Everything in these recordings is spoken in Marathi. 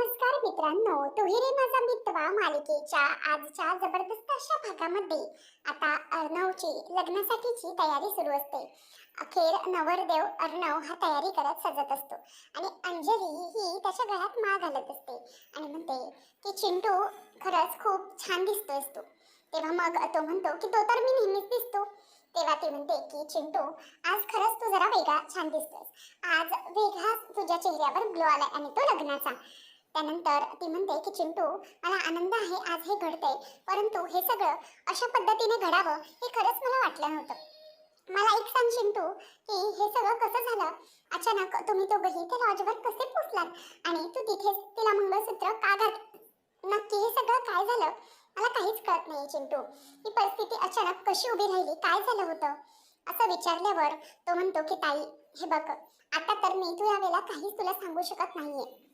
नमस्कार मित्रांनो. तुहिरे माझा मित्वा मालिकेच्या आजच्या जबरदस्त अशा भागामध्ये आता अर्णवची लग्नासाठीची तयारी सुरू असते. अखेर नवरदेव अर्णव हा तयारी करत सजत असतो आणि अंजली ही त्याच्या गळ्यात माळ घालत असते आणि म्हणते की चिंटू खरंच खूप छान दिसतोयस असतो तेव्हा मग तो म्हणतो की तो तर मी नेहमीच दिसतो. तेव्हा ती म्हणते की चिंटू आज खरंच तू जरा वेगळा छान दिसतोस आज वेगळाच तुझ्या चेहऱ्यावर ग्लो आलाय आणि तो लग्नाचा. त्यानंतर ती म्हणते की चिंटू मला आनंद आहे आज हे घडतंय. परंतु हे सगळं अशा पद्धतीने घडावं हे खरंच मला वाटलं नव्हतं. मला एक सांग चिंटू की हे सगळं कसं झालं? अचानक तुम्ही दोघंही त्या लॉजवर कसे पोचलात आणि तू तिथेच तिला मंगळसूत्र का घात नक्की हे सगळं काय झालं? मला काहीच कळत नाही चिंटू. ही परिस्थिती अचानक कशी उभी राहिली? काय झालं होतं? असं विचारल्यावर तो म्हणतो की ताई हे बघ आता तर मी तू यावेळेला काहीच तुला सांगू शकत नाहीये.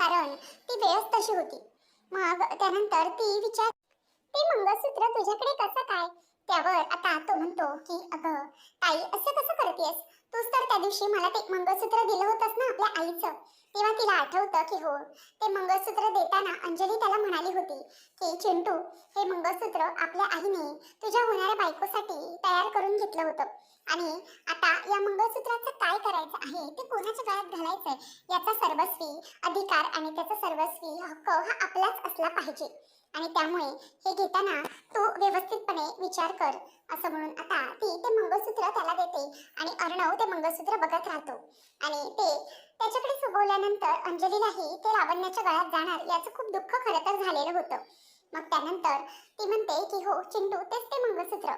कारण ती वेळच तशी होती. मग त्यानंतर ती विचार ते मंगळसूत्र तुझ्याकडे कसं काय? त्यावर आता तो म्हणतो की अगं ताई असं कसं करतेस? तूच तर त्या दिवशी मला ते मंगळसूत्र दिलं होतंस ना आपल्या आईचं. तेव्हा तिला आठवतं की हो ते मंगळसूत्र देताना अंजली त्याला म्हणाली होती की चिंटू हे मंगळसूत्र आपल्या आईने तुझ्या होणाऱ्या बायकोसाठी तयार करून घेतलं होतं. आणि आता या मंगळसूत्राचं काय करायचं आहे ते कोणाच्या गळ्यात घालायचंय? याचा सर्वस्वी अधिकार आणि त्याचा सर्वस्वी हक्क हा आपलाच असला पाहिजे. आणि त्यामुळे हे घेताना तू व्यवस्थितपणे विचार कर असं म्हणून आता ती ते मंगळसूत्र त्याला देते आणि अर्णव ते मंगळसूत्र बघत राहतो. आणि ते त्याच्याकडे सोबवल्यानंतर अंजलीलाही ते लावण्याच्या गळ्यात जाणार याचं खूप दुःख खरं तर झालेलं होतं. मग त्यानंतर ती म्हणते की हो चिंटू तेच ते मंगळसूत्र.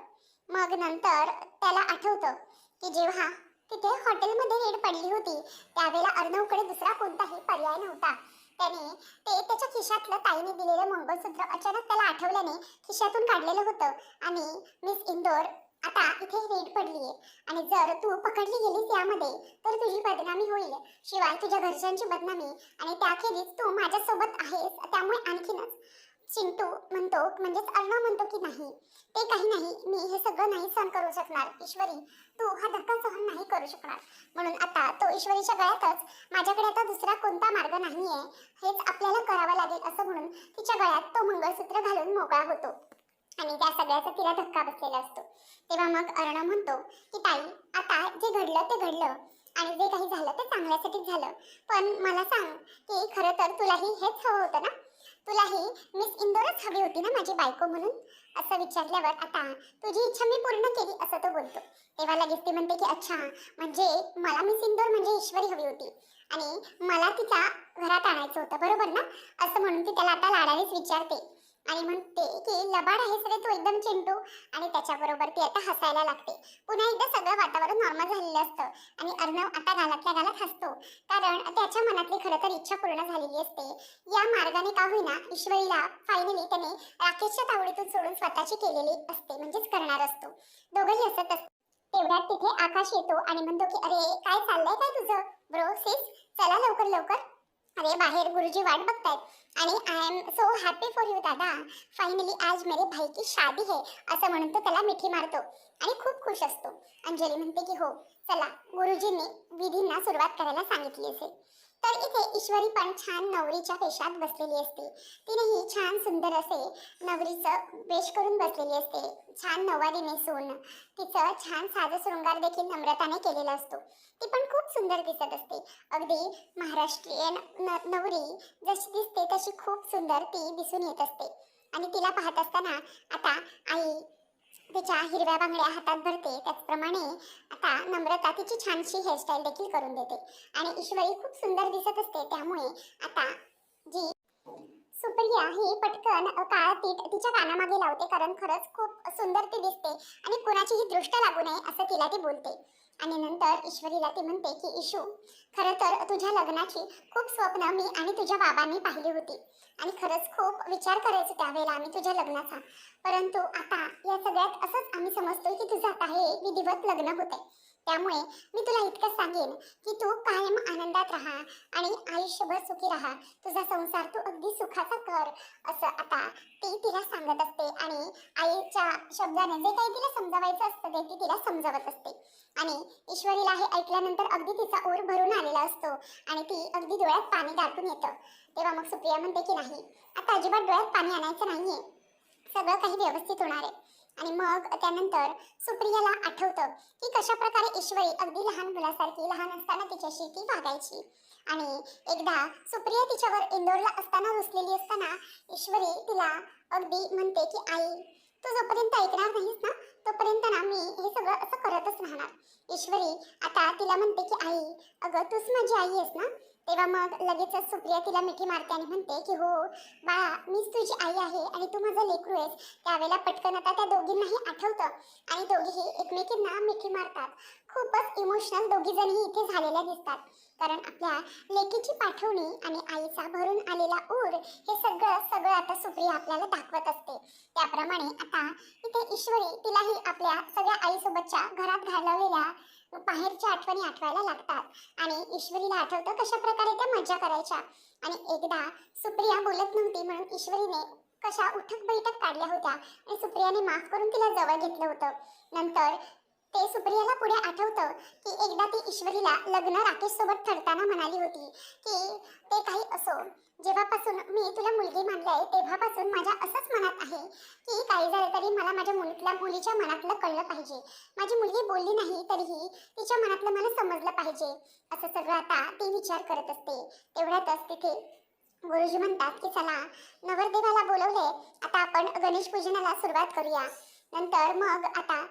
मग नंतर त्याला आठवतं की जेव्हा तिथे हॉटेलमध्ये रेड पडली होती त्यावेळेला अर्णवकडे दुसरा कोणताही पर्याय नव्हता. त्याने ते त्याच्या खिशातलं ताईने दिलेलं मंगळसूत्र अचानक त्याला आठवल्याने खिशातून काढलेलं होतं. आणि मिस इंदोर आता इथे रेड पडलीये. आणि जर तू पकडली गेलीस यामध्ये तर तुझी बदनामी होईल. शिवाय तुझ्या घरच्यांची बदनामी आणि त्याखेरीज तू माझ्यासोबत आहेस त्यामुळे आणखीनच. चिंटू म्हणतो म्हणजेच अर्णव म्हणतो की नाही ते काही नाही मी हे सगळं नाही सहन करू शकणार ईश्वरी तू हा धक्का सहन नाही करू शकणार. म्हणून आता तो ईश्वरीच्या गळ्यातच माझ्याकडे आता दुसरा कोणता मार्ग नाहीये हेच आपल्याला करावं लागेल असं म्हणून तिच्या गळ्यात तो मंगळसूत्र घालून मोकळा होतो. आणि त्या सगळ्याचा तिला धक्का बसलेला असतो. तेव्हा मग अर्णव म्हणतो की ताई आता जे घडलं ते घडलं आणि जे काही झालं ते चांगल्यासाठीच झालं. पण मला सांग की खरं तर तुलाही हेच हवं होतं ना? तुलाही मिस इंदोरच हवी होती ना माझी बायको म्हणून? असं विचारल्यावर आता तुझी इच्छा मी पूर्ण केली असं तो बोलतो. तेव्हा लगेच ती म्हणते की अच्छा म्हणजे मला मिस इंदोर म्हणजे ईश्वरी हवी होती. आणि मला तिच्या घरात आणायचं होतं बरोबर ना? असं म्हणून ती त्याला आता लाडानेच विचारते. आणि म्हणते की लबाड आहे सगळे तू एकदम चिंटू आणि त्याच्याबरोबर ती आता हसायला लागते. पुन्हा एकदा सगळं वातावरण नॉर्मल झालेलं असतं. आणि अर्णव आता गालातल्या गालात हसतो. कारण त्याच्या मनातली खरं तर इच्छा पूर्ण झालेली असते. या मार्गाने का होईना ईश्वरीला फायनली त्याने राकेशच्या तावडीतून सोडून स्वतःची केलेली असते म्हणजेच करणार असतो. दोघंही असत असतात. तेवढ्यात तिथे आकाश येतो आणि म्हणतो की अरे काय चाललंय काय तुझं? ब्रो सिस चला लवकर लवकर. अरे बाहेर गुरुजी वाट बघतायत. आणि I am so happy for you दादा. फायनली आज मेरे भाई की शादी है असं म्हणून तो त्याला मिठी मारतो. आणि खूप खुश असतो. अंजली म्हणते की हो चला गुरुजींनी विधींना सुरुवात करायला सांगितली असेल. तर इथे ईश्वरी पण छान नवरीच्या वेशात बसलेली असते. तिनेही छान सुंदर असे नवरीचं वेश करून बसलेली असते. छान नवारीने सून. तिचं छान साज शृंगार देखील नम्रताने केलेला असतो. ती पण खूप सुंदर दिसत असते. अगदी महाराष्ट्रीयन नवरी जशी दिसते तशी खूप सुंदर ती दिसून येत असते. आणि तिला पाहत असताना आता आई तिच्या हिरव्या बांगड्या हातात भरते. त्याचप्रमाणे आता नम्रता तिची छानशी हेअरस्टाईल देखील करून देते. आणि ईश्वरी खूप सुंदर दिसत असते. त्यामुळे आता जी सुप्रिया ही पटकन अ, काळा तिच्या कानामागे लावते. कारण खरंच खूप सुंदर ती दिसते. आणि कुणाचीही दृष्ट लागू नये असं तिला ती बोलते. आणि नंतर ईश्वरीला ती म्हणते की इशू खरं तर तुझ्या लग्नाची खूप स्वप्न मी आणि तुझ्या बाबांनी पाहिली होती. आणि खरंच खूप विचार करायचो त्यावेळेला आम्ही तुझ्या लग्नाचा. परंतु आता या सगळ्यात असंच आम्ही समजतोय की तुझं आता हे विधिवत लग्न होतंय. त्यामुळे मी तुला इतकंच सांगेन की तू कायम आनंदात राहा आणि आयुष्यभर सुखी राहा. तुझा संसार तू अगदी सुखाचा कर असं आता ती तिला सांगत असते. आणि आईच्या शब्दाने जे काही तिला समजावायचं असतं ते ती तिला समजावत असते. आणि ईश्वरीला हे ऐकल्यानंतर अगदी तिचा ओर भरून आलेला असतो आणि ती अगदी डोळ्यात पाणी दाटून येतं. तेव्हा मग सुप्रिया म्हणते की नाही आता अजिबात डोळ्यात पाणी आणायचं नाहीये. सगळं काही व्यवस्थित होणार आहे. आणि मग त्यानंतर सुप्रियाला आठवतं की कशा प्रकारे ईश्वरी अगदी लहान मुलासारखी लहान असताना तिच्याशी ती वागायची. आणि एकदा सुप्रिया तिच्यावर इंदोरला असताना रुसलेली असताना ईश्वरी तिला अगदी म्हणते की आई तू जोपर्यंत ऐकणार नाहीस ना तोपर्यंत ना मी हे सगळं असं करतच राहणार. ईश्वरी आता तिला म्हणते की आई अगं तूच माझी आई आहेस ना तेव्हा मग लगेचच सुप्रिया तिला मिठी मारते आणि म्हणते की हो बाळा मीच तुझी आई आहे आणि तू माझं लेकरू आहेस. त्यावेळेला पटकन आता त्या दोघींनाही आठवतं आणि दोघीही एकमेकींना मिठी मारतात. खूपच इमोशनल दोघी जणी इथे झालेल्या दिसतात. कारण आपल्या लेकीची पाठवणी आणि आईचा भरून आलेला ऊर हे सगळं सगळं आता सुप्रिया आपल्याला दाखवत असते. त्याप्रमाणे आता इथे ईश्वरी तिलाही आपल्या सगळ्या आईसोबतच्या घरात घालवलेल्या बाहेरच्या आठवणी आठवायला लागतात. आणि ईश्वरीला आठवतं कशा प्रकारे त्या मजा करायच्या. आणि एकदा सुप्रिया बोलत नव्हती म्हणून ईश्वरीने कशा उठक बैठक काढल्या होत्या. आणि सुप्रियाने माफ करून तिला जवळ घेतलं होतं. नंतर ते सुप्रियाला पुढे आठवतं की एकदा ती ईश्वरीला लग्न राकेश सोबत ठरताना म्हणाली होती की ते काही असो. जेव्हापासून मी तुला मुलगी मानलंय तेव्हापासून माझ्या असंच मनात आहे की काही झालं तरी मला माझ्या मुलीतल्या मुलीच्या मनातलं कळलं पाहिजे. माझी मुलगी बोलली नाही तरीही तिच्या मनातलं मला समजलं पाहिजे. असं सगळं आता ती विचार करत असते. तेवढ्यातच तिथे गुरुजी म्हणतात की चला नवरदेवाला बोलवले आता आपण गणेश पूजनाला सुरुवात करूया. नंतर मग आता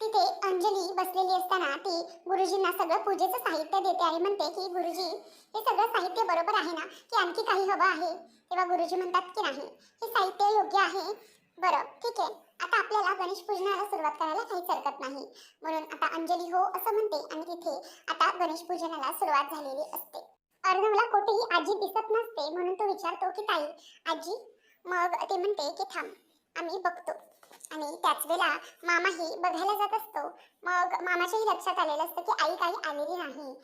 तिथे अंजली बसलेली असताना ती गुरुजींना सगळं पूजेचं साहित्य देते आणि म्हणते की गुरुजी हे सगळं साहित्य बरोबर आहे ना? की आणखी काही हवं आहे? तेव्हा गुरुजी म्हणतात की नाही हे साहित्य योग्य आहे. बरं ठीक आहे. आता आपल्याला गणेश पूजनाला सुरुवात करायला काहीच हरकत नाही. म्हणून आता अंजली हो असं म्हणते आणि तिथे आता गणेश पूजनाला सुरुवात झालेली असते. अर्णवला कुठेही आजी दिसत नसते म्हणून तो विचारतो की ताई आजी? मग ते म्हणते की थांब आम्ही बघतो. आणि त्याच वेळेला मामाही बघायला जात असतो. मग मामाच्याही लक्षात आलेलं असतं की आई काही आलेली नाही.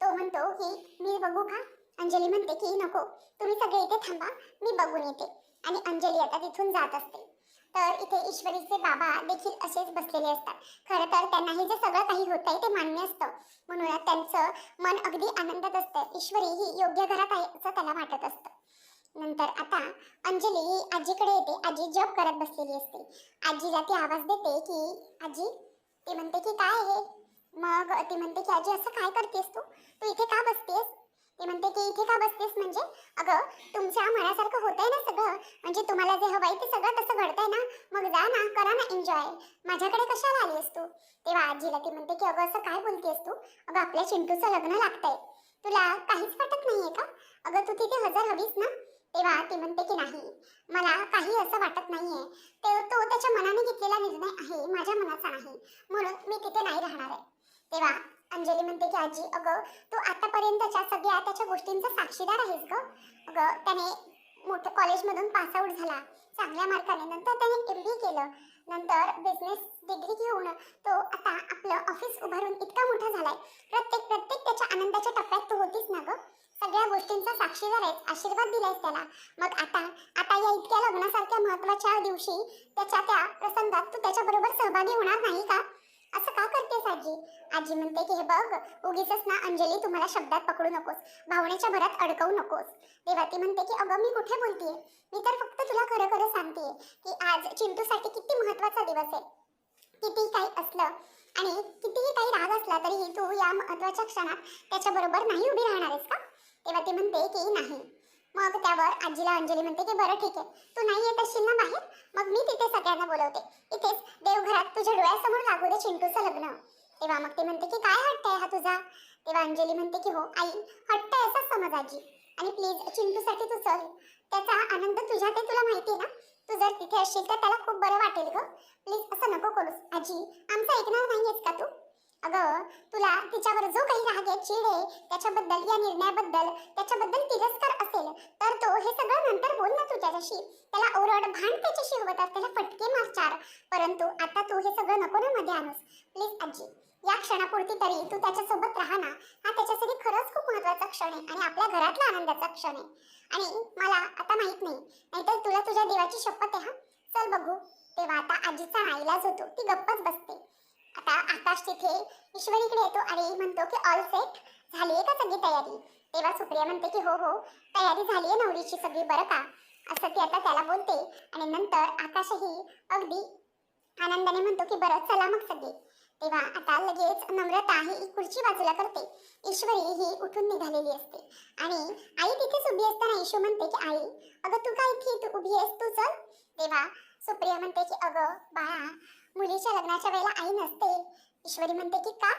तो म्हणतो की मी बघू का? अंजली म्हणते की नको तुम्ही सगळे इथे थांबा मी बघून येते. आणि अंजली आता तिथून जात असते. तर इथे ईश्वरीचे बाबा देखील असेच बसलेले असतात. खरं तर त्यांना हे जे सगळं काही होत आहे ते मान्य असतं. म्हणून त्यांचं मन अगदी आनंदात असतं. ईश्वरी ही योग्य घरात आहे असं त्याला वाटत असतं. नंतर आता अंजली ही आजीकडे येते. आजी जॉब करत बसलेली असते. आजीला ती आवाज देते की आजी ते म्हणते की काय आहे मग ते म्हणते की आजी असं काय करतेस तू? तू इथे का बसतेस? ते म्हणते की इथे का बसतेस म्हणजे? अगं तुमच्या मनासारखं होतंय ना सगळं. म्हणजे तुम्हाला जे हवंय ते सगळं तसं घडतंय ना? मग जा ना करा ना एन्जॉय माझ्याकडे कशाला आलीस तू? तेव्हा आजीला ती म्हणते की अगं असं काय बोलतेस तू? अगं आपल्या चिंटूचं लग्न लागतंय. तुला काहीच वाटत नाहीये का? अगं तू तिथे हजर हवीस ना? तेव्हा ती म्हणते की नाही मला काही असं वाटत नाहीये. ते तो त्याच्या मनाने घेतलेला निर्णय आहे माझ्या मनाचा नाही. म्हणून मी तिथे नाही राहणार आहे. तेव्हा अंजली म्हणते की आजी अगं तू आतापर्यंतच्या सगळ्या त्याच्या गोष्टींचा साक्षीदार आहेस ग. अगं त्याने मोठं कॉलेजमधून पास आउट झाला. चांगल्या मार्काने. नंतर त्याने एम बी केलं. नंतर बिझनेस डिग्री घेऊन तो आता आपलं ऑफिस उभारून इतका मोठा झालाय. प्रत्येक प्रत्येक त्याच्या आनंदाच्या टप्प्यात त्यांचा गोष्टींचा साक्षीदार आहेस आशीर्वाद दिलायस त्याला. मग आता आता या इतक्या लग्नासारख्या महत्त्वाच्या दिवशी त्याच्या त्या प्रसंगात तू त्याच्याबरोबर सहभागी होणार नाही का? असं का करतेस आजी? आजी म्हणते की हे बघ उगीच ना अंजली तुम्हाला शब्दात पकडू नकोस. भावनेच्या भरात अडकवू नकोस. तेव्हा ती म्हणते की अगं मी कुठे बोलतेय. मी तर फक्त तुला खरं खरं सांगते की आज चिंटूसाठी किती महत्त्वाचा दिवस आहे. किती काही असलं आणि कितीही काही राग असला तरीही तू या महत्त्वाच्या क्षणात त्याच्याबरोबर नाही उभी राहणार आहेस का? तेव्हा ती म्हणते की नाही. मग त्यावर आजीला अंजली म्हणते की बरं ठीक आहे. तू नाही येत असशील ना बाहेर? मग मी तिथे सगळ्यांना बोलवते. इथेच देवघरात तुझ्या डोळ्यासमोर लागू दे चिंटूचं लग्न. तेव्हा मग ते म्हणते की काय हट्ट आहे हा तुझा? तेव्हा अंजली म्हणते की हो आई हट्ट आहे असा समज आजी आणि प्लीज चिंटूसाठी तू चल. त्याचा आनंद तुझ्या ते तुला माहिती आहे ना? तू जर तिथे असशील तर त्याला खूप बरं वाटेल ग. प्लीज असं नको करूस. आजी आमचं ऐकणार नाहीयेस का तू? अगं तुला तिच्यावर जो काही राग आहे चीड आहे त्याच्याबद्दल या निर्णयाबद्दल त्याच्याबद्दल तिरस्कार असेल तर तो हे सगळं नंतर बोल ना तू त्याच्याशी त्याला ओरड भांड त्याच्याशी हवं त्याला फटके मार चार परंतु आता तू हे सगळं नको ना मध्ये आणूस. प्लीज आजी या क्षणापुरती तरी तू त्याच्यासोबत राहा ना. हा त्याच्यासाठी खरंच खूप महत्त्वाचा क्षण आहे आणि आपल्या घरातला आनंदाचा क्षण आहे. आणि मला आता माहीत नाही नाहीतर तुला तुझ्या देवाची शपथ आहे हा? चल बघू. तेव्हा आता आजीचा नाईलाज होतो ती गप्पच बसते. आता आकाश तिथे ईश्वरीकडे येतो आणि म्हणतो की ऑल सेट झाली आहे का सगळी तयारी? तेव्हा सुप्रिया म्हणते की हो हो तयारी झाली आहे नवरीची सगळी बरं का? असं ती आता त्याला बोलते आणि नंतर आकाशही अगदी आनंदाने म्हणतो की बरं चला मग सगळे. तेव्हा आता लगेच नम्रता ही खुर्ची बाजूला करते. ईश्वरी ही उठून निघालेली असते. आणि आई तिथेच उभी असताना ईशू म्हणते की आई अगं तू काय इथे तू उभी आहेस? तू चल. तेव्हा सुप्रिया म्हणते की अगं बाळा मुलीच्या लग्नाच्या वेळेला आई नसते. ईश्वरी म्हणते की का?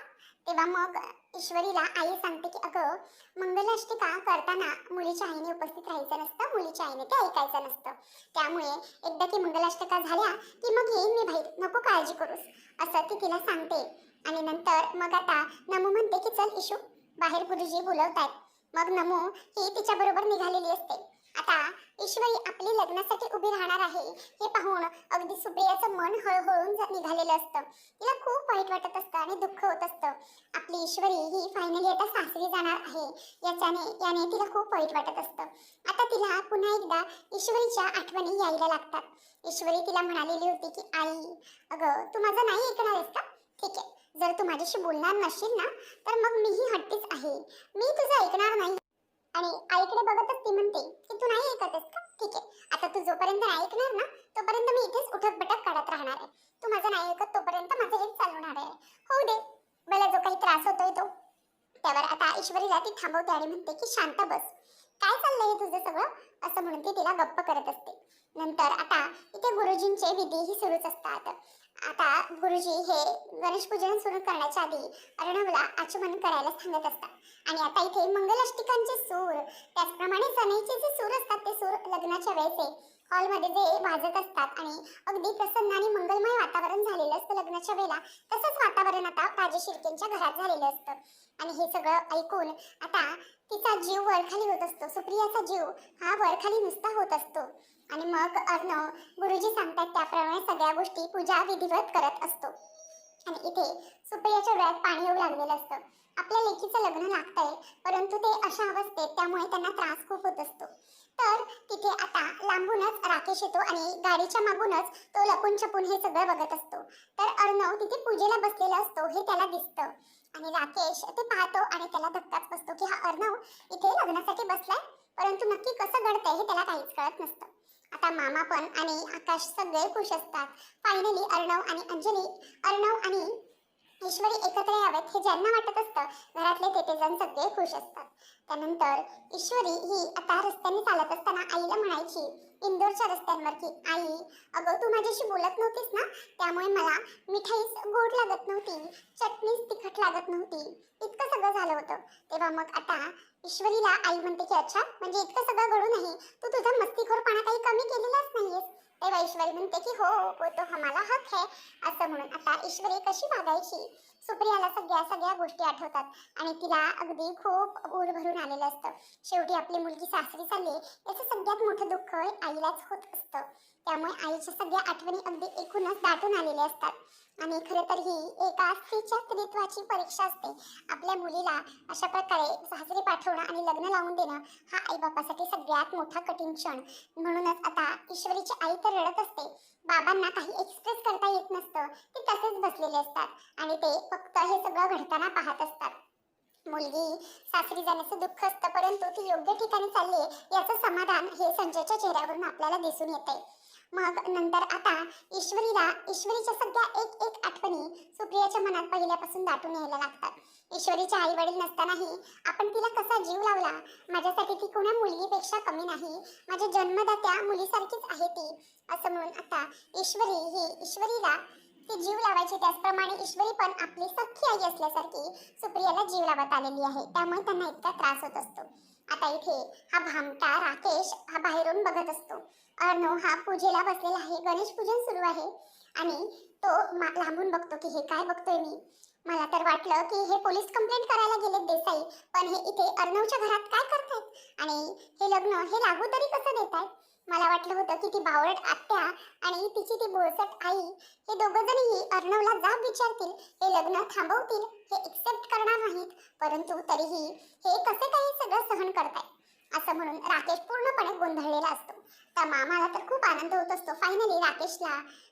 तेव्हा मग ईश्वरीला आई सांगते की अगं मंगलाष्टिका करताना मुलीच्या आईने उपस्थित राहायचं नसतं मुलीच्या आईने ते ऐकायचं नसतं. त्यामुळे एकदा की मंगलाष्टका झाल्या की मग येईन मी बाहेर नको काळजी करूस असं ती तिला सांगते. आणि नंतर मग आता नमू म्हणते की चल इशू बाहेर गुरुजी बोलवतायत. मग नमू ही तिच्याबरोबर निघालेली असते. आता ईश्वरी आपली लग्नासाठी उभी राहणार आहे. हे पाहून अगदी सुप्रियाचं मन हळहळून निघालेलं असतं. तिला खूप वाईट वाटत असतं आणि दुःख होत असतं. आपली ईश्वरी ही फायनली आता सासरी जाणार आहे. याच्याने याने तिला खूप वाईट वाटत असतं. आता तिला पुन्हा एकदा ईश्वरीच्या आठवणी यायला लागतात. ईश्वरी तिला म्हणालेली होती की आई अगं तू माझं नाही ऐकणार आहेस का? ठीक आहे. जर तू माझ्याशी बोलणार नसशील ना तर मग मीही हट्टीच आहे. मी तुझं ऐकणार नाही. आणि आईकडे बघतच ती म्हणते की तू नाही ऐकत का? ठीक आहे. आता तू जोपर्यंत नाही ऐकणार ना तोपर्यंत मी इथेच उठक बटक काढत राहणार आहे. तू माझं नाही ऐकत तोपर्यंत माझं हेच चालवणार आहे. होऊ दे. मला जो काही त्रास होतोय तो. त्यावर आता ईश्वरी जाती थांबवते आणि म्हणते की शांत बस. काय चाललंय तुझं सगळं? असं म्हणून ती तिला गप्प करत असते. नंतर आता इथे गुरुजींचे विधीही सुरूच असतात. आता गुरुजी हे गणेश पूजन सुरू करण्याच्या आधी अर्णवला आचमन करायला सांगत असतात. आणि आता इथे मंगलाष्टिकांचे सूर त्याचप्रमाणे सनईचे जे सूर असतात ते सूर लग्नाच्या वेळेचे हॉलमध्ये जे वाजत असतात आणि अगदी प्रसन्न आणि मंगलमय वातावरण झालेलं असतं लग्नाच्या वेळेला तसंच वातावरण आता राजे शिर्केंच्या घरात झालेलं असतं. आणि हे सगळं ऐकून आता तिचा जीव वरखाली होत असतो. सुप्रियाचा जीव हा वरखाली नुसता होत असतो. आणि मग अर्णव गुरुजी सांगतात त्याप्रमाणे सगळ्या गोष्टी पूजा विधिवत करत असतो. आणि इथे सुप्रियाच्या डोळ्यात पाणी येऊ लागलेलं असतं. आपल्या लेकीचं लग्न लागतंय परंतु ते अशा अवस्थेत त्यामुळे त्यांना त्रास खूप होत असतो. तर तिथे आता लांबूनच राकेश येतो आणि गाडीच्या मागूनच तो लपून छपून हे सगळं बघत असतो. तर अर्णव तिथे पूजेला बसलेला असतो हे त्याला दिसतं. आणि राकेश ते पाहतो आणि त्याला धक्काच बसतो की हा अर्णव इथे लग्नासाठी बसलाय परंतु नक्की कसं घडतंय हे त्याला काहीच कळत नसतं. आता मामा पण आणि आकाश सगळे खुश असतात. फायनली अर्णव आणि अंजली अर्णव आणि ईश्वरी एकत्र यावेत हे ज्यांना वाटत असतं घरातले तेथे जण सगळे खुश असतात. त्यानंतर ईश्वरी ही आता रस्त्याने चालत असताना आईला म्हणायची इंदोरच्या रस्त्यांवर की आई अगं तू माझ्याशी बोलत नव्हतीस ना? त्यामुळे मला मिठाईच गोड लागत नव्हती चटणीच तिखट लागत नव्हती. इतकं सगळं झालं होतं. तेव्हा मग आता ईश्वरीला आई म्हणते की अच्छा म्हणजे इतकं सगळं घडू नाही तू तुझा मस्तीखोरपणा काही कमी केलेलाच नाहीयेस. तेव्हा ईश्वरी म्हणते की हो वो तो हमारा हक है असं म्हणून आता ईश्वरी कशी वागायची? सुप्रियाला सगळ्या सगळ्या गोष्टी आठवतात. आणि तिला अगदी खूप ऊर भरून आलेलं असतं. शेवटी आपली मुलगी सासरी चालली याचं सगळ्यात मोठं दुःख आईलाच होत असतं. त्यामुळे आईच्या सगळ्या आठवणी अगदी एकूणच दाटून आलेल्या असतात. आणि खरं तर ही एका स्त्रीच्या स्त्रीत्वाची परीक्षा असते. आपल्या मुलीला अशा प्रकारे सासरी पाठवणं आणि लग्न लावून देणं हा आईबापासाठी सगळ्यात मोठा कठीण क्षण. म्हणूनच आता ईश्वरीची आई तर रडत असते. बाबांना काही एक्सप्रेस करता येत नसतं. ते तसेच बसलेले असतात. आणि ते फक्त हे सगळं घडताना पाहत असतात. मुलगी सासरी जाण्याचं दुःख असतं परंतु ती योग्य ठिकाणी चालली याचं समाधान हे संजयच्या चेहऱ्यावरून आपल्याला दिसून येते मग नंतर आता ईश्वरीला ईश्वरीच्या सगळ्या एक एक आठवणी सुप्रियाच्या मनात पहिल्यापासून दाटून यायला लागतात. ईश्वरीच्या आई वडील नसतानाही आपण तिला कसा जीव लावला? माझ्यासाठी ती कोणा मुलगीपेक्षा कमी नाही. माझ्या जन्मदात्या मुलीसारखीच आहे ती. असं म्हणून आता ईश्वरी ही ईश्वरीला ती जीव लावायची. त्याचप्रमाणे ईश्वरी पण आपली सख्खी आई असल्यासारखी सुप्रियाला जीव लावत आलेली आहे. त्यामुळे त्यांना इतका त्रास होत असतो. आता इथे हा भामटा राकेश हा बाहेरून बघत असतो. अर्णव हा पूजेला बसलेला आहे. गणेश पूजन सुरू आहे. आणि तो लांबून बघतो की हे काय बघतोय मी. मला तर वाटलं की हे पोलीस कंप्लेंट करायला गेलेत देसाई. पण हे इथे अर्णवच्या घरात काय करतायत? आणि हे लग्न हे लागू तरी कसं देत आहेत मला वाटलं होतं की ती बावळट आत्या आणि तिची ती बोळसट आई हे दोघं जणही अर्णवला जाब विचारतील हे लग्न थांबवतील हे एक्सेप्ट करणार नाहीत. परंतु तरीही हे कसे काही सगळं सहन करतायत? असं म्हणून राकेश पूर्णपणे गोंधळलेला असतो. त्या मामाला तर खूप आनंद होत असतो. फायनली राकेशला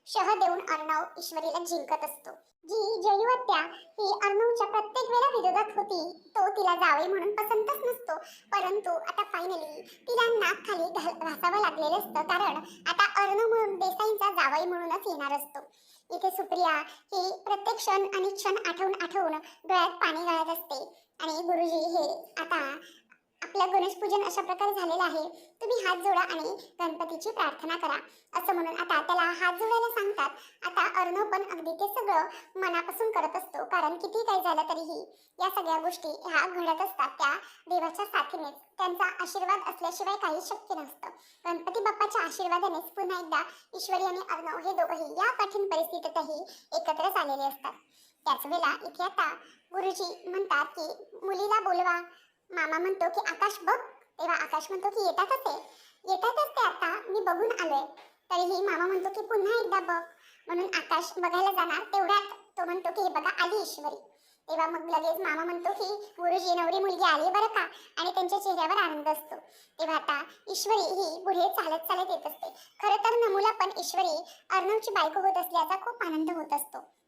शह देऊन अर्णव ईश्वरीला जिंकत असतो. जी जयवत्या ही अर्णवच्या प्रत्येक वेळा विरोधात होती तो तिला जावे म्हणून पसंतच नसतो. परंतु आता फायनली तिला नाक खाली घासावं लागलेलं असतं. कारण आता अर्णव म्हणून देसाईंचा जावई म्हणूनच येणार असतो. इथे सुप्रिया ही प्रत्येक क्षण आणि क्षण आठवून आठवून डोळ्यात पाणी गळत असते. आणि गुरुजी हे आता आपलं गणेश पूजन अशा प्रकारे झालेलं आहे. तुम्ही हात जोडा आणि गणपतीची प्रार्थना करा. असं म्हणून आता त्याला हात जोडायला सांगतात. आता अर्णव पण अगदी ते सगळं मनापासून करत असतो. कारण किती काही झालं तरीही या सगळ्या गोष्टी ह्या घडत असतात त्या देवाच्या साथीनेच. त्यांचा आशीर्वाद असल्याशिवाय काही शक्य नसतं. गणपती बाप्पाच्या आशीर्वादानेच पुन्हा एकदा ईश्वरी आणि अर्णव हे दोघंही या कठीण परिस्थितीतही एकत्र झालेले असतात. त्याच वेळेला इथे आता गुरुजी म्हणतात की मुलीला बोलवा मामा म्हणतो की आकाश बघ. तेव्हा आकाश म्हणतो की येतातच आहे येतातच ते आता. मी बघून आलोय. तरीही मामा म्हणतो की पुन्हा एकदा बघ. म्हणून आकाश बघायला जाणार तेवढ्यात. तो म्हणतो की हे बघा आली ईश्वरी. तेव्हा मग लगेच मामा म्हणतो की गुरुजी नवरी मुलगी आली बरं का? आणि त्यांच्या चेहऱ्यावर आनंद असतो. तेव्हा आता ईश्वरी ही पुढे चालत चालत येत असते. खरं तर नमुला पण ईश्वरी अर्णवची बायको होत असल्याचा खूप आनंद होत असतो.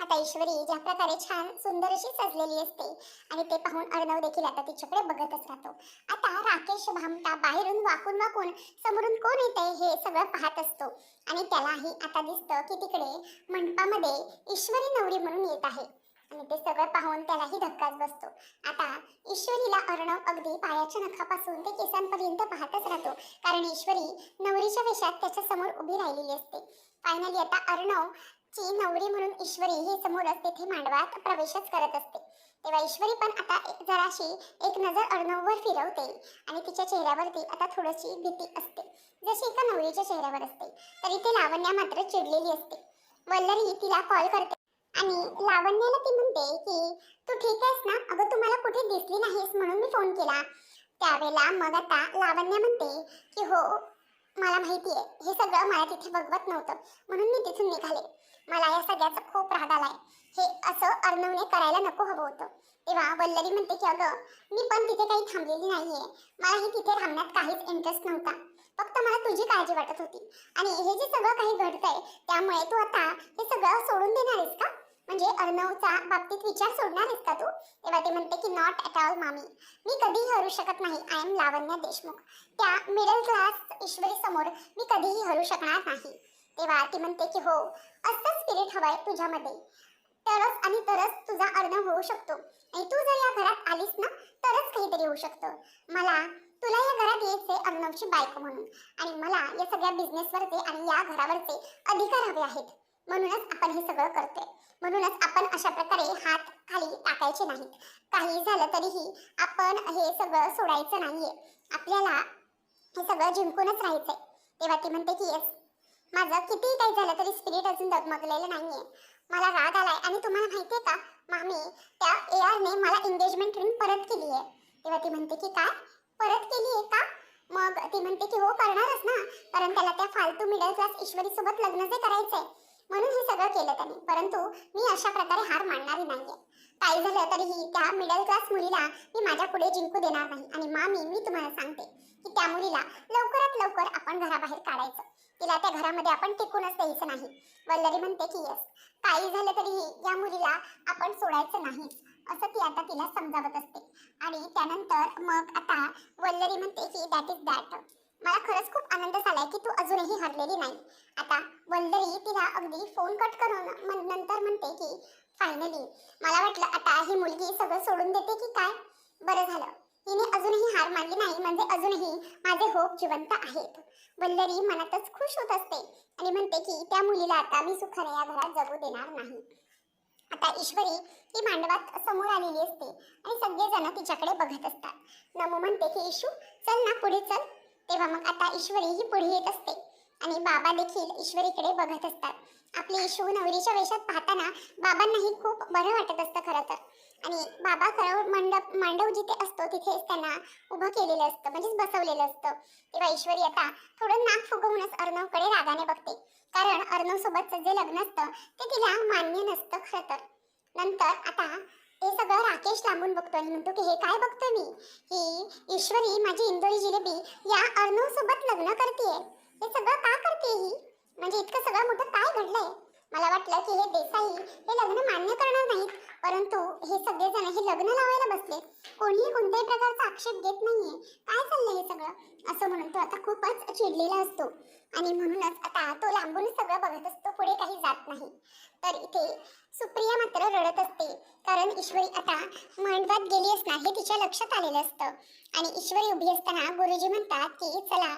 आता ईश्वरी ज्या प्रकारे छान सुंदर अशी सजलेली असते आणि ते पाहून अर्णव देखील आता तिच्याकडे बघतच राहतो. आता राकेश भामटा बाहेरून वाकून वाकून समोरून कोण येते हे सगळं पाहत असतो. आणि त्यालाही आता दिसतं की तिकडे मंडपामध्ये ईश्वरी नवरी म्हणून येत आहे. आणि ते सगळं पाहून त्यालाही धक्काच बसतो. आता ईश्वरीला अर्णव अगदी पायाच्या नखापासून ते केसांपर्यंत पाहतच राहतो. कारण ईश्वरी नवरीच्या वेशात त्याच्यासमोर उभी राहिलेली असते. फायनली आता अर्णव ची नवरी म्हणून ईश्वरी ही समोरच तेथे मांडवात प्रवेशच करत असते. तेव्हा ईश्वरी पण आता जराशी एक नजर अर्णववर फिरवते आणि तिच्या चेहऱ्यावरती आता थोडीशी भीती असते. जशी एका नवरीच्या चेहऱ्यावर असते तरी इथे लावण्या मात्र चिडलेली असते. वल्लरी तिला कॉल करते आणि लावण्याला ती म्हणते की तू ठीक आहेस ना? अगं तुम्हाला कुठे दिसली नाहीस म्हणून मी फोन केला. त्यावेळेला मग आता लावण्या म्हणते की हो मला माहिती आहे हे सगळं मला तिथे बघवत नव्हतं म्हणून मी तिथून निघाले. मला या सगळ्याचा खूप राग आलाय. हे असं अर्णवने करायला नको हवं होतं. तेव्हा वल्लरी म्हणते की अगं मी पण तिथे काही थांबलेली नाहीये. मलाही तिथे थांबण्यात काहीच इंटरेस्ट नव्हता. फक्त मला तुझी काळजी वाटत होती. आणि हे जे सगळं काही घडतंय त्यामुळे तू आता हे सगळं सोडून देणार आहेस का? म्हणजे अर्णवचा बाबतीत विचार सोडणार आहेस का तू? तेव्हा ते म्हणते की नॉट ॲट ऑल मामी. मी कधीही हरू शकत नाही. I am Lavanya Deshmukh. त्या मिडल क्लास ईश्वरी समोर मी कधीही हरू शकणार नाही. तेव्हा ती म्हणते की हो असं स्पिरिट हवंय तुझ्यामध्ये. तरच आणि तरच तुझा अर्णव होऊ शकतो. आणि तू जर या घरात आलीस ना तरच काहीतरी होऊ शकतं. मला तुला या घरात यायचे अर्णवची बायको म्हणून. आणि मला या सगळ्या बिझनेसवरचे आणि या घरावरचे अधिकार हवे आहेत. म्हणूनच आपण हे सगळं करतोय. म्हणूनच आपण अशा प्रकारे हात खाली टाकायचे नाहीत. काही झालं तरीही आपण हे सगळं सोडायचं नाहीये. आपल्याला हे सगळं जिंकूनच राहायचंय. तेव्हा ती म्हणते की येस माझं कितीही काही झालं तरी स्पिरिट अजून दगमगलेलं नाहीये. मला राग आलाय. आणि तुम्हाला माहितीये का मामी त्या ए आरने मला एंगेजमेंट रिंग परत केली आहे तेव्हा ती म्हणते की काय? परत केली आहे का? मग ती म्हणते की हो करणारच ना. कारण त्याला त्या फालतू मिडल क्लास ईश्वरी सोबत लग्न जे करायचंय. म्हणून हे सगळं केलं त्याने. परंतु मी अशा प्रकारे हार मानणारी नाहीये. काही झालं तरीही त्या मिडल क्लास मुलीला मी माझ्या पुढे जिंकू देणार नाही. आणि मामी मी तुम्हाला सांगते की त्या मुलीला लवकरात लवकर आपण घराबाहेर काढायचं. तिला त्या घरामध्ये आपण टिकूनच द्यायचं नाही. वल्लरी म्हणते की येस काही झालं तरीही या मुलीला आपण सोडायचं नाही. असं ती आता तिला समजावत असते. आणि त्यानंतर मग आता वल्लरी म्हणते की दॅट इज दॅट मला खरंच खूप आनंद झालाय की तू अजूनही हरलेली नाही. आता वल्लरी तिला अगदी फोन कट करून मन- नंतर म्हणते की फायनली मला वाटलं आता ही मुलगी सगळं सोडून देते की काय? बरं झालं. हिने अजूनही हार मानली नाही म्हणजे अजूनही माझे होप जिवंत आहेत. वल्लरी मनातच खुश होत असते आणि म्हणते की त्या मुलीला आता मी सुखाने या घरात जगू देणार नाही. आता ईश्वरी ही मांडवात समोर आलेली असते आणि सगळेजण तिच्याकडे बघत असतात. नमो म्हणते की ईशू चल ना पुढे चल. तेव्हा मग आता ईश्वरी ही पुढे येत असते आणि बाबा देखील ईश्वरीकडे बघत असतात. आपली ईशू नवरीच्या वेशात पाहताना बाबांनाही खूप बरं वाटत असतं खरं तर. आणि बाबा सरळ मंडप मांडव जिथे असतो तिथेच त्यांना उभं केलेलं असतं म्हणजेच बसवलेलं असतं. तेव्हा ईश्वरी आता थोडं नाक फुगवूनच अर्णवकडे रागाने बघते. कारण अर्णव सोबतचं जे लग्न असतं ते तिला मान्य नसतं खरं तर. नंतर आता हे सगळं राकेश लांबून बघतो आणि म्हणतो की हे काय बघतोय मी? ही ईश्वरी माझी इंदोरी जिलेबी या अर्णव सोबत लग्न करते हे सगळं का करते ही? म्हणजे इतकं सगळं मोठं काय घडलंय? मला वाटलं की हे देसाई हे लग्न मान्य करणार नाहीत. परंतु हे सगळेजण हे लग्न लावायला बसले कोणीही कोणत्याही प्रकारचा आक्षेप घेत नाहीये. काय चाललंय हे सगळं? असं म्हणून तो आता खूपच चिडलेला असतो. आणि म्हणूनच आता तो लांबून सगळं बघत असतो पुढे काही जात नाही. तर इथे सुप्रिया मात्र रडत असते. कारण ईश्वरी आता मंडपात गेली असणार हे तिच्या लक्षात आलेलं असतं. आणि ईश्वरी उभी असताना गुरुजी म्हणतात की चला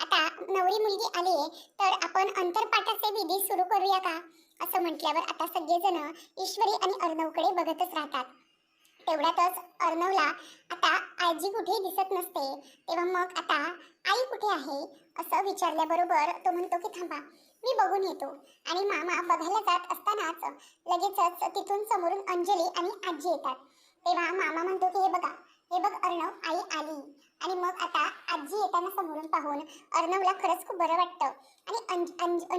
आता नवरी मुलगी आली तर आपण अंतरपाठाचे विधी सुरू करूया का? असं म्हटल्यावर आता सगळेजण ईश्वरी आणि अर्णवकडे बघतच राहतात. तेवढ्यातच अर्णवला आता आजी कुठे दिसत नसते तेव्हा मग आता आई कुठे आहे? असं विचारल्याबरोबर तो म्हणतो की थांबा मी बघून येतो. आणि मामा बघायला जात असतानाच लगेचच तिथून समोरून अंजली आणि आजी येतात. तेव्हा मामा म्हणतो की हे बघा हे बघ अर्णव आई आली. आणि मग आता आजी येताना समोरून पाहून अर्णवला खरंच खूप बरं वाटतं. आणि